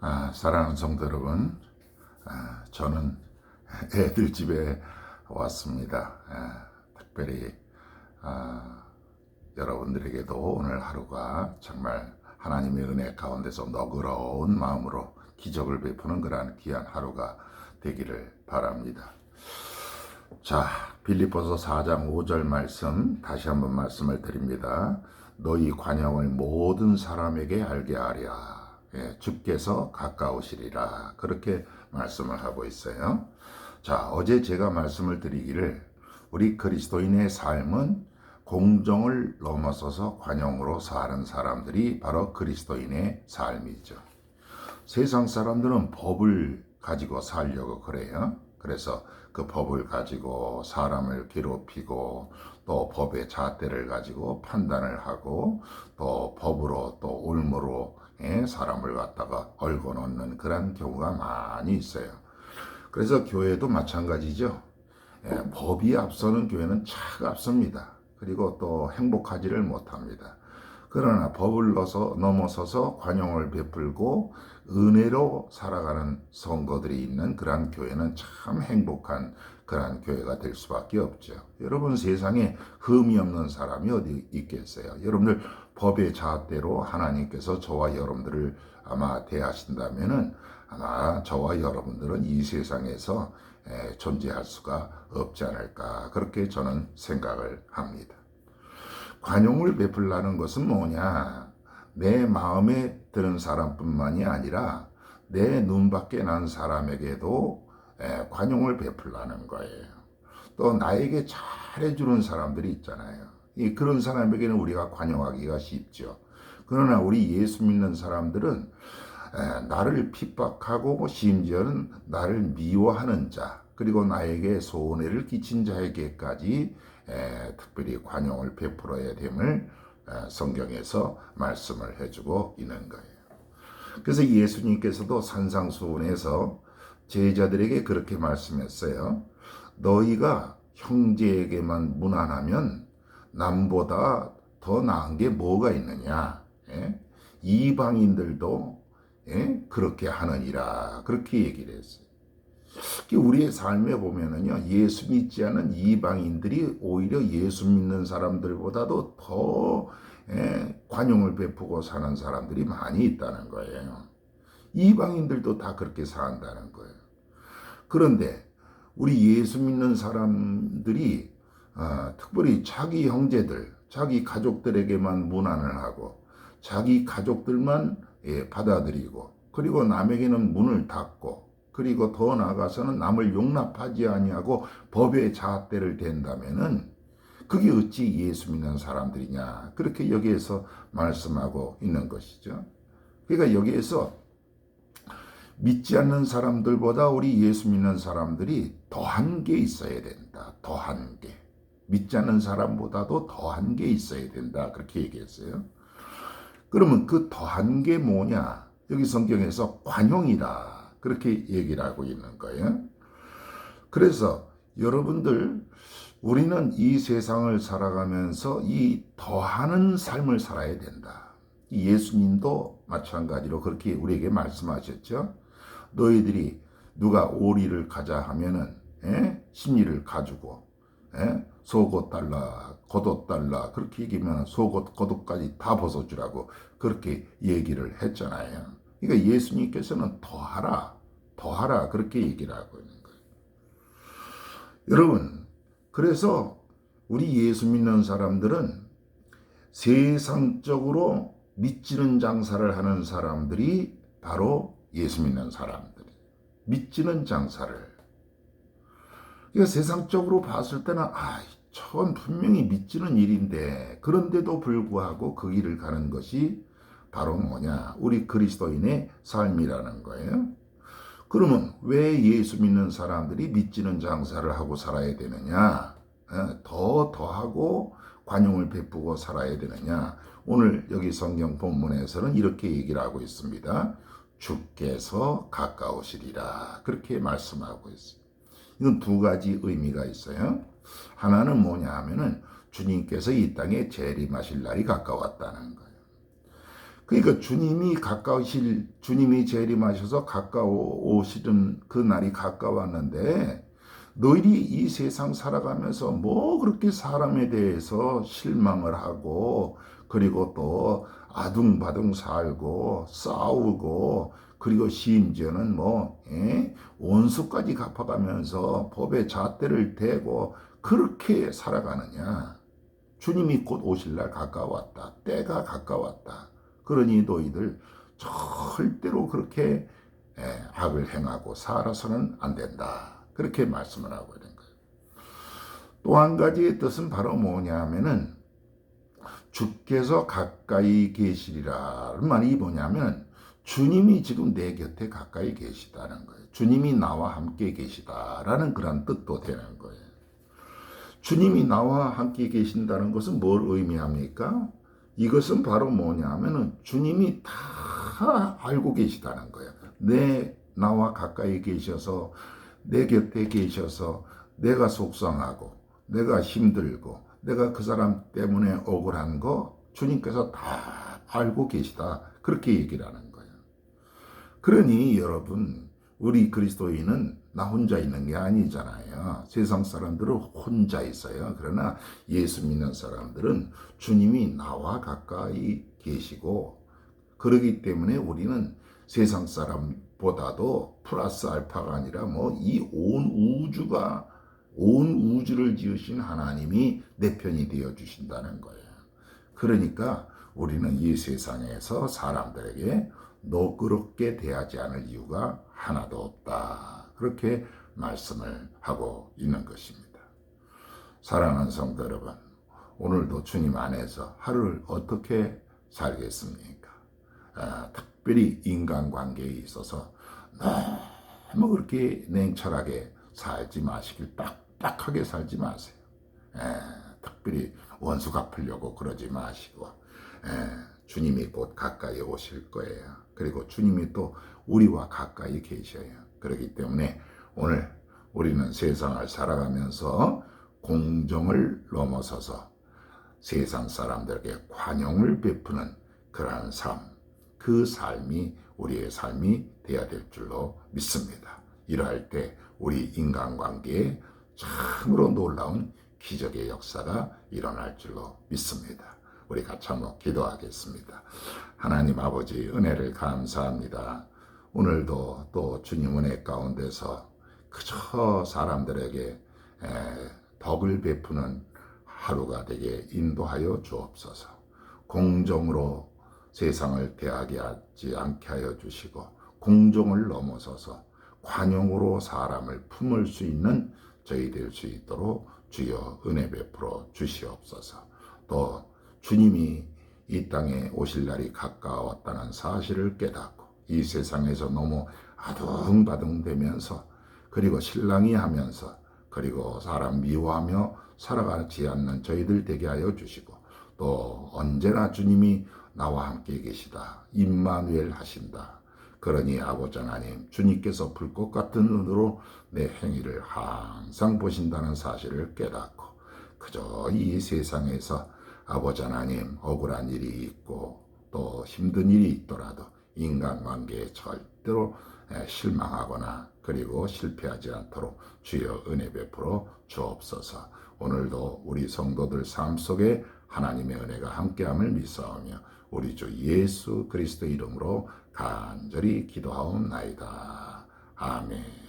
아, 사랑하는 성도 여러분, 아, 저는 애들 집에 왔습니다. 아, 특별히 아, 여러분들에게도 오늘 하루가 정말 하나님의 은혜 가운데서 너그러운 마음으로 기적을 베푸는 그러한 귀한 하루가 되기를 바랍니다. 자, 빌립보서 4장 5절 말씀 다시 한번 말씀을 드립니다. 너희 관영을 모든 사람에게 알게 하랴. 예, 주께서 가까우시리라. 그렇게 말씀을 하고 있어요. 자, 어제 제가 말씀을 드리기를 우리 그리스도인의 삶은 공정을 넘어서서 관용으로 사는 사람들이 바로 그리스도인의 삶이죠. 세상 사람들은 법을 가지고 살려고 그래요. 그래서 그 법을 가지고 사람을 괴롭히고 또 법의 잣대를 가지고 판단을 하고 또 법으로 또 올무로 예, 사람을 갖다가 얽어 놓는 그런 경우가 많이 있어요. 그래서 교회도 마찬가지죠. 예, 법이 앞서는 교회는 차갑습니다. 그리고 또 행복하지를 못합니다. 그러나 법을 넣어서 넘어서서 관용을 베풀고 은혜로 살아가는 성도들이 있는 그러한 교회는 참 행복한 그러한 교회가 될 수밖에 없죠. 여러분 세상에 흠이 없는 사람이 어디 있겠어요? 여러분들 법의 잣대로 하나님께서 저와 여러분들을 아마 대하신다면은 아마 저와 여러분들은 이 세상에서 존재할 수가 없지 않을까 그렇게 저는 생각을 합니다. 관용을 베풀라는 것은 뭐냐? 내 마음에 드는 사람뿐만이 아니라 내 눈밖에 난 사람에게도 관용을 베풀라는 거예요. 또 나에게 잘해주는 사람들이 있잖아요. 그런 사람에게는 우리가 관용하기가 쉽죠. 그러나 우리 예수 믿는 사람들은 나를 핍박하고 심지어는 나를 미워하는 자, 그리고 나에게 손해를 끼친 자에게까지 특별히 관용을 베풀어야 됨을 성경에서 말씀을 해주고 있는 거예요. 그래서 예수님께서도 산상수훈에서 제자들에게 그렇게 말씀했어요. 너희가 형제에게만 무난하면 남보다 더 나은 게 뭐가 있느냐? 예? 이방인들도 예? 그렇게 하느니라. 그렇게 얘기를 했어요. 우리의 삶에 보면은요, 예수 믿지 않은 이방인들이 오히려 예수 믿는 사람들보다도 더 예, 관용을 베푸고 사는 사람들이 많이 있다는 거예요. 이방인들도 다 그렇게 산다는 거예요. 그런데 우리 예수 믿는 사람들이 아, 특별히 자기 형제들, 자기 가족들에게만 무난을 하고 자기 가족들만 예, 받아들이고 그리고 남에게는 문을 닫고 그리고 더 나아가서는 남을 용납하지 아니하고 법의 잣대를 댄다면은 그게 어찌 예수 믿는 사람들이냐 그렇게 여기에서 말씀하고 있는 것이죠. 그러니까 여기에서 믿지 않는 사람들보다 우리 예수 믿는 사람들이 더한 게 있어야 된다. 더한 게. 믿지 않는 사람보다도 더한 게 있어야 된다. 그렇게 얘기했어요. 그러면 그 더한 게 뭐냐? 여기 성경에서 관용이다. 그렇게 얘기를 하고 있는 거예요. 그래서 여러분들, 우리는 이 세상을 살아가면서 이 더하는 삶을 살아야 된다. 예수님도 마찬가지로 그렇게 우리에게 말씀하셨죠. 너희들이 누가 오리를 가자 하면은 에? 예? 심리를 가지고 에? 예? 속옷 달라 겉옷 달라 그렇게 얘기하면 속옷 겉옷까지 다 벗어주라고 그렇게 얘기를 했잖아요. 그러니까 예수님께서는 더하라 더하라 그렇게 얘기를 하고 있는 거예요. 여러분 그래서 우리 예수 믿는 사람들은 세상적으로 믿지는 장사를 하는 사람들이 바로 예수 믿는 사람들이 믿지는 장사를 그러니까 세상적으로 봤을 때는 아, 전 분명히 믿지는 일인데 그런데도 불구하고 그 길을 가는 것이 바로 뭐냐? 우리 그리스도인의 삶이라는 거예요. 그러면 왜 예수 믿는 사람들이 믿지는 장사를 하고 살아야 되느냐? 어, 더 더하고 관용을 베푸고 살아야 되느냐? 오늘 여기 성경 본문에서는 이렇게 얘기를 하고 있습니다. 주께서 가까우시리라. 그렇게 말씀하고 있어요. 이건 두 가지 의미가 있어요. 하나는 뭐냐 하면은 주님께서 이 땅에 재림하실 날이 가까웠다는 거예요. 그러니까 주님이 가까우실 주님이 재림하셔서 가까우시던 그 날이 가까웠는데 너희들이 이 세상 살아가면서 뭐 그렇게 사람에 대해서 실망을 하고 그리고 또 아둥바둥 살고 싸우고 그리고 심지어는 뭐 예? 원수까지 갚아가면서 법의 잣대를 대고 그렇게 살아가느냐? 주님이 곧 오실 날 가까웠다. 때가 가까웠다. 그러니 너희들 절대로 그렇게 예, 악을 행하고 살아서는 안 된다. 그렇게 말씀을 하고 있는 거예요. 또 한 가지의 뜻은 바로 뭐냐면은 주께서 가까이 계시리라는 말이 뭐냐면 주님이 지금 내 곁에 가까이 계시다는 거예요. 주님이 나와 함께 계시다라는 그런 뜻도 되는 거예요. 주님이 나와 함께 계신다는 것은 뭘 의미합니까? 이것은 바로 뭐냐면은 주님이 다 알고 계시다는 거예요. 내 나와 가까이 계셔서 내 곁에 계셔서 내가 속상하고 내가 힘들고 내가 그 사람 때문에 억울한 거 주님께서 다 알고 계시다. 그렇게 얘기를 하는 거예요. 그러니 여러분, 우리 그리스도인은 나 혼자 있는 게 아니잖아요. 세상 사람들은 혼자 있어요. 그러나 예수 믿는 사람들은 주님이 나와 가까이 계시고 그러기 때문에 우리는 세상 사람보다도 플러스 알파가 아니라 뭐 이 온 우주가 온 우주를 지으신 하나님이 내 편이 되어 주신다는 거예요. 그러니까 우리는 이 세상에서 사람들에게 너그럽게 대하지 않을 이유가 하나도 없다. 그렇게 말씀을 하고 있는 것입니다. 사랑하는 성도 여러분, 오늘도 주님 안에서 하루를 어떻게 살겠습니까? 아, 특별히 인간관계에 있어서 너무 그렇게 냉철하게 살지 마시길 빡빡하게 살지 마세요. 에, 특별히 원수 갚으려고 그러지 마시고 에, 주님이 곧 가까이 오실 거예요. 그리고 주님이 또 우리와 가까이 계셔요. 그렇기 때문에 오늘 우리는 세상을 살아가면서 공정을 넘어서서 세상 사람들에게 관용을 베푸는 그러한 삶, 그 삶이 우리의 삶이 되어야 될 줄로 믿습니다. 이러할 때 우리 인간관계에 참으로 놀라운 기적의 역사가 일어날 줄로 믿습니다. 우리 같이 한번 기도하겠습니다. 하나님 아버지 은혜를 감사합니다. 오늘도 또 주님 은혜 가운데서 그저 사람들에게 덕을 베푸는 하루가 되게 인도하여 주옵소서. 공정으로 세상을 대하게 하지 않게 하여 주시고 공정을 넘어서서 관용으로 사람을 품을 수 있는 저희 될 수 있도록 주여 은혜 베풀어 주시옵소서. 또 주님이 이 땅에 오실 날이 가까웠다는 사실을 깨닫고 이 세상에서 너무 아둥바둥 되면서 그리고 신랑이 하면서 그리고 사람 미워하며 살아가지 않는 저희들 되게 하여 주시고 또 언제나 주님이 나와 함께 계시다. 임마누엘 하신다. 그러니 아버지 하나님 주님께서 불꽃 같은 눈으로 내 행위를 항상 보신다는 사실을 깨닫고 그저 이 세상에서 아버지 하나님 억울한 일이 있고 또 힘든 일이 있더라도 인간관계에 절대로 실망하거나 그리고 실패하지 않도록 주여 은혜 베풀어 주옵소서. 오늘도 우리 성도들 삶 속에 하나님의 은혜가 함께함을 믿사오며 우리 주 예수 그리스도 이름으로 간절히 기도하옵나이다. 아멘.